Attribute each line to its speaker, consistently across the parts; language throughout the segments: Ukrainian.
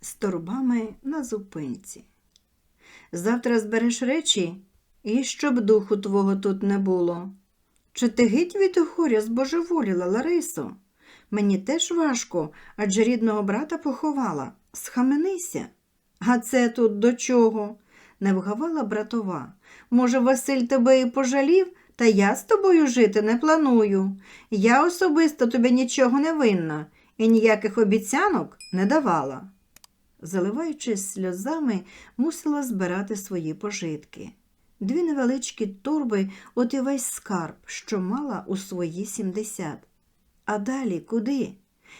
Speaker 1: з торбами на зупинці. Завтра збереш речі, і щоб духу твого тут не було. Чи ти геть від горя збожеволіла, Ларисо? Мені теж важко, адже рідного брата поховала. Схаменися. А це тут до чого? не вгавала братова. Може, Василь тебе і пожалів, та я з тобою жити не планую. Я особисто тобі нічого не винна і ніяких обіцянок не давала. Заливаючись сльозами, мусила збирати свої пожитки. Дві невеличкі торби, от і весь скарб, що мала у свої сімдесят. А далі куди?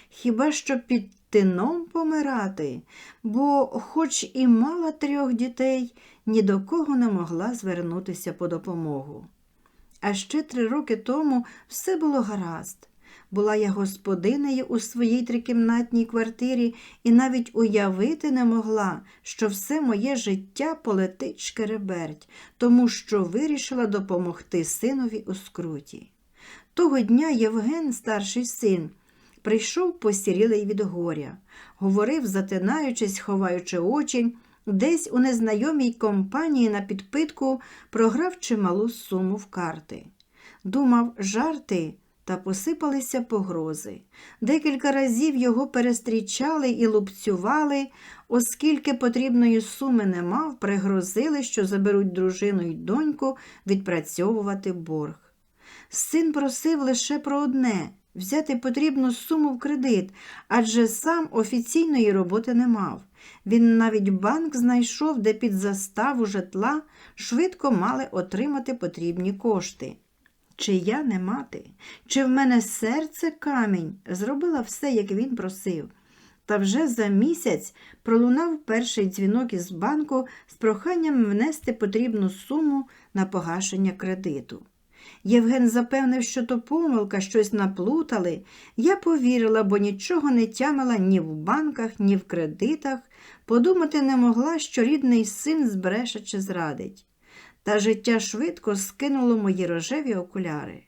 Speaker 1: Хіба що під тином помирати, бо, хоч і мала трьох дітей, ні до кого не могла звернутися по допомогу. А ще три роки тому все було гаразд. Була я господинею у своїй трикімнатній квартирі і навіть уявити не могла, що все моє життя полетить шкереберть, тому що вирішила допомогти синові у скруті. Того дня Євген, старший син, прийшов посірілий від горя, говорив, затинаючись, ховаючи очі, десь у незнайомій компанії на підпитку програв чималу суму в карти. Думав, жарти та посипалися погрози. Декілька разів його перестрічали і лупцювали, оскільки потрібної суми не мав, пригрозили, що заберуть дружину й доньку відпрацьовувати борг. Син просив лише про одне взяти потрібну суму в кредит, адже сам офіційної роботи не мав. Він навіть банк знайшов, де під заставу житла швидко мали отримати потрібні кошти. Чи я не мати, чи в мене серце камінь, зробила все, як він просив. Та вже за місяць пролунав перший дзвінок із банку з проханням внести потрібну суму на погашення кредиту. Євген запевнив, що то помилка, щось наплутали. Я повірила, бо нічого не тямила ні в банках, ні в кредитах, подумати не могла, що рідний син збреше чи зрадить. Та життя швидко скинуло мої рожеві окуляри.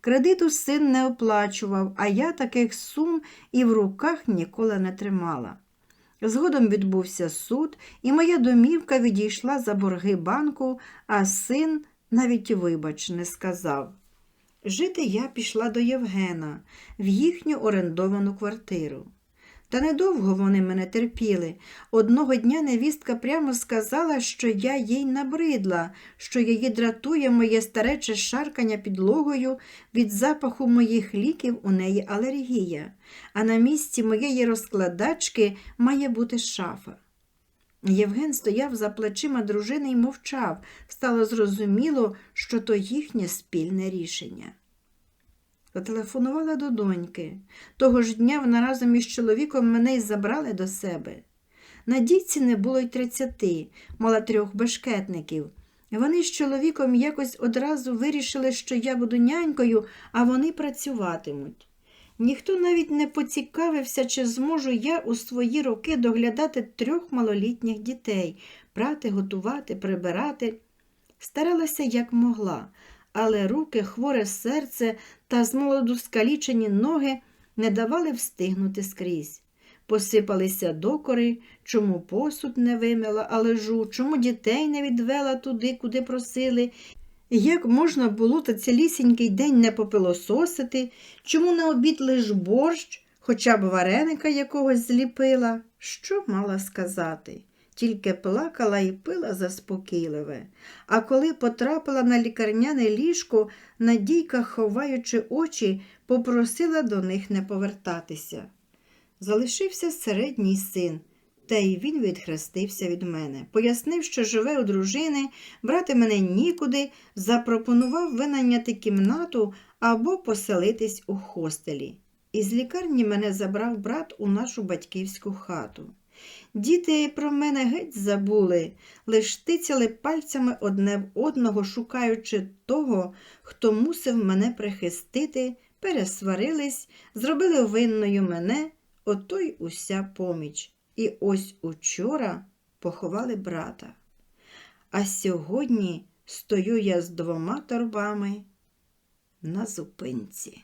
Speaker 1: Кредиту син не оплачував, а я таких сум і в руках ніколи не тримала. Згодом відбувся суд, і моя домівка відійшла за борги банку, а син навіть вибач не сказав. Жити я пішла до Євгена в їхню орендовану квартиру. Та недовго вони мене терпіли. Одного дня невістка прямо сказала, що я їй набридла, що її дратує моє старече шаркання підлогою, від запаху моїх ліків у неї алергія, а на місці моєї розкладачки має бути шафа. Євген стояв за плечима дружини і мовчав. Стало зрозуміло, що то їхнє спільне рішення. Зателефонувала до доньки. Того ж дня вона разом із чоловіком мене й забрали до себе. На дітці не було й тридцяти, мала трьох бешкетників. Вони з чоловіком якось одразу вирішили, що я буду нянькою, а вони працюватимуть. Ніхто навіть не поцікавився, чи зможу я у свої роки доглядати трьох малолітніх дітей, прати, готувати, прибирати. Старалася, як могла, але руки, хворе серце та з молоду скалічені ноги не давали встигнути скрізь. Посипалися докори, чому посуд не вимила, а лежу, чому дітей не відвела туди, куди просили, як можна було та цілісінький день не попилососити, чому на обід лиш борщ, хоча б вареника якогось зліпила? Що мала сказати? Тільки плакала і пила заспокійливе. А коли потрапила на лікарняне ліжко, Надійка, ховаючи очі, попросила до них не повертатися. Залишився середній син. Та й він відхрестився від мене. Пояснив, що живе у дружини, брати мене нікуди, запропонував винайняти кімнату або поселитись у хостелі. Із лікарні мене забрав брат у нашу батьківську хату. Діти про мене геть забули, лиш тицяли пальцями одне в одного, шукаючи того, хто мусив мене прихистити, пересварились, зробили винною мене, ото й уся поміч. І ось учора поховали брата. А сьогодні стою я з двома торбами на зупинці.